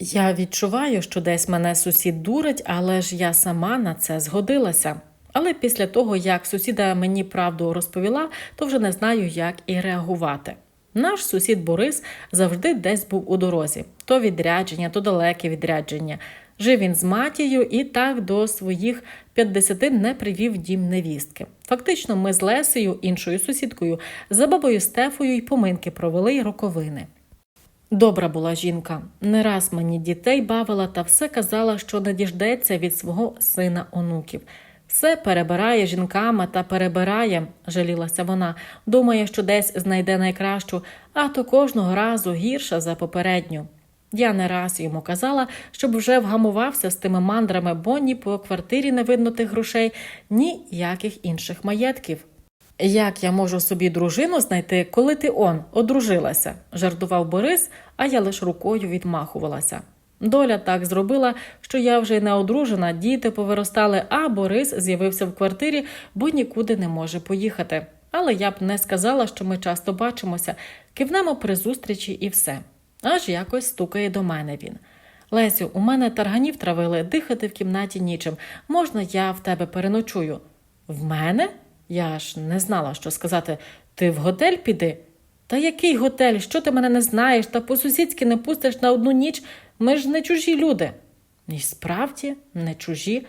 Я відчуваю, що десь мене сусід дурить, але ж я сама на це згодилася. Але після того, як сусіда мені правду розповіла, то вже не знаю, як і реагувати. Наш сусід Борис завжди десь був у дорозі: то відрядження, то далеке відрядження. Жив він з матір'ю і так до своїх 50 не привів дім невістки. Фактично, ми з Лесею, іншою сусідкою, за бабою Стефою й поминки провели й роковини. Добра була жінка. Не раз мені дітей бавила та все казала, що не діждеться від свого сина онуків. Все перебирає жінками та перебирає, жалілася вона. Думає, що десь знайде найкращу, а то кожного разу гірша за попередню. Я не раз йому казала, щоб вже вгамувався з тими мандрами, бо ні по квартирі не видно тих грошей, ні яких інших маєтків. Як я можу собі дружину знайти, коли ти он одружилася? жартував Борис, а я лиш рукою відмахувалася. Доля так зробила, що я вже й не одружена, діти повиростали, а Борис з'явився в квартирі, бо нікуди не може поїхати. Але я б не сказала, що ми часто бачимося, кивнемо при зустрічі і все. Аж якось стукає до мене він. Лесю, у мене тарганів травили, дихати в кімнаті нічим. Можна я в тебе переночую? В мене? Я ж не знала, що сказати. Ти в готель піди? Та який готель? Що ти мене не знаєш, та по-сусідськи не пустиш на одну ніч? Ми ж не чужі люди. І справді, не чужі.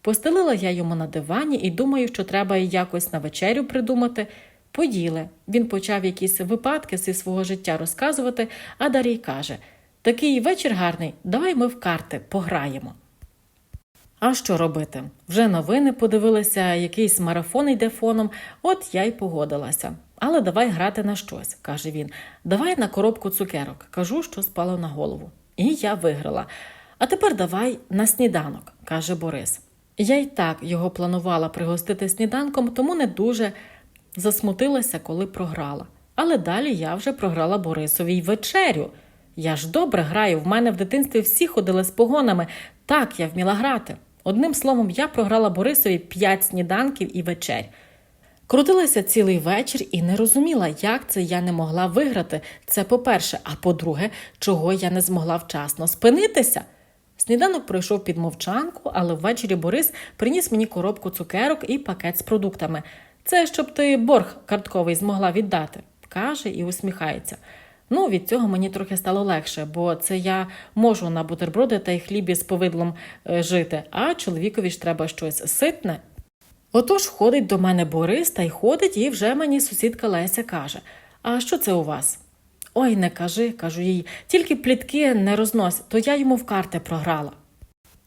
Постелила я йому на дивані і думаю, що треба якось на вечерю придумати. Поділи. Він почав якісь випадки зі свого життя розказувати, а Дарій каже: Такий вечір гарний, давай ми в карти пограємо. А що робити? Вже новини подивилися, якийсь марафон йде фоном, от я й погодилася. Але давай грати на щось, каже він. Давай на коробку цукерок. Кажу, що спало на голову. І я виграла. А тепер давай на сніданок, каже Борис. Я й так його планувала пригостити сніданком, тому не дуже засмутилася, коли програла. Але далі я вже програла Борисові й вечерю. Я ж добре граю, в мене в дитинстві всі ходили з погонами. Так, я вміла грати. Одним словом, я програла Борисові п'ять сніданків і вечерь. Крутилася цілий вечір і не розуміла, як це я не могла виграти. Це по-перше, а по-друге, чого я не змогла вчасно спинитися. Сніданок пройшов під мовчанку, але ввечері Борис приніс мені коробку цукерок і пакет з продуктами. Це щоб ти борг картковий змогла віддати, каже і усміхається. Ну, від цього мені трохи стало легше, бо це я можу на бутерброди та й хлібі з повидлом е, жити, а чоловікові ж треба щось ситне. Отож ходить до мене Борис та й ходить, і вже мені сусідка Леся каже: А що це у вас? Ой, не кажи, кажу їй, тільки плітки не рознось, то я йому в карти програла.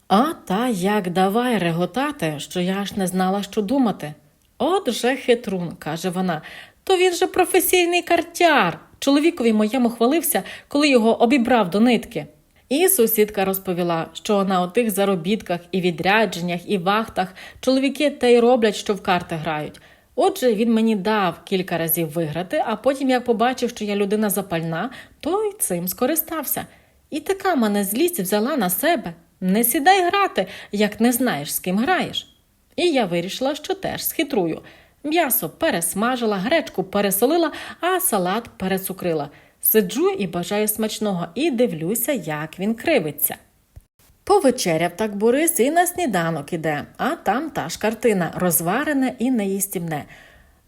А та як давай реготати, що я ж не знала, що думати. От же хитрун, каже вона, то він же професійний картяр. Чоловікові моєму хвалився, коли його обібрав до нитки. І сусідка розповіла, що на отих заробітках і відрядженнях, і вахтах чоловіки те й роблять, що в карти грають. Отже, він мені дав кілька разів виграти, а потім, як побачив, що я людина запальна, то й цим скористався. І така мене злість взяла на себе. Не сідай грати, як не знаєш, з ким граєш. І я вирішила, що теж схитрую. М'ясо пересмажила, гречку пересолила, а салат перецукрила. Сиджу і бажаю смачного, і дивлюся, як він кривиться. Повечеряв так Борис і на сніданок іде, а там та ж картина розварене і неїстівне.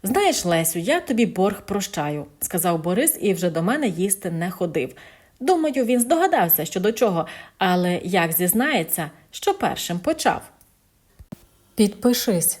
Знаєш, Лесю, я тобі борг прощаю, сказав Борис і вже до мене їсти не ходив. Думаю, він здогадався, що до чого, але як зізнається, що першим почав. Підпишись,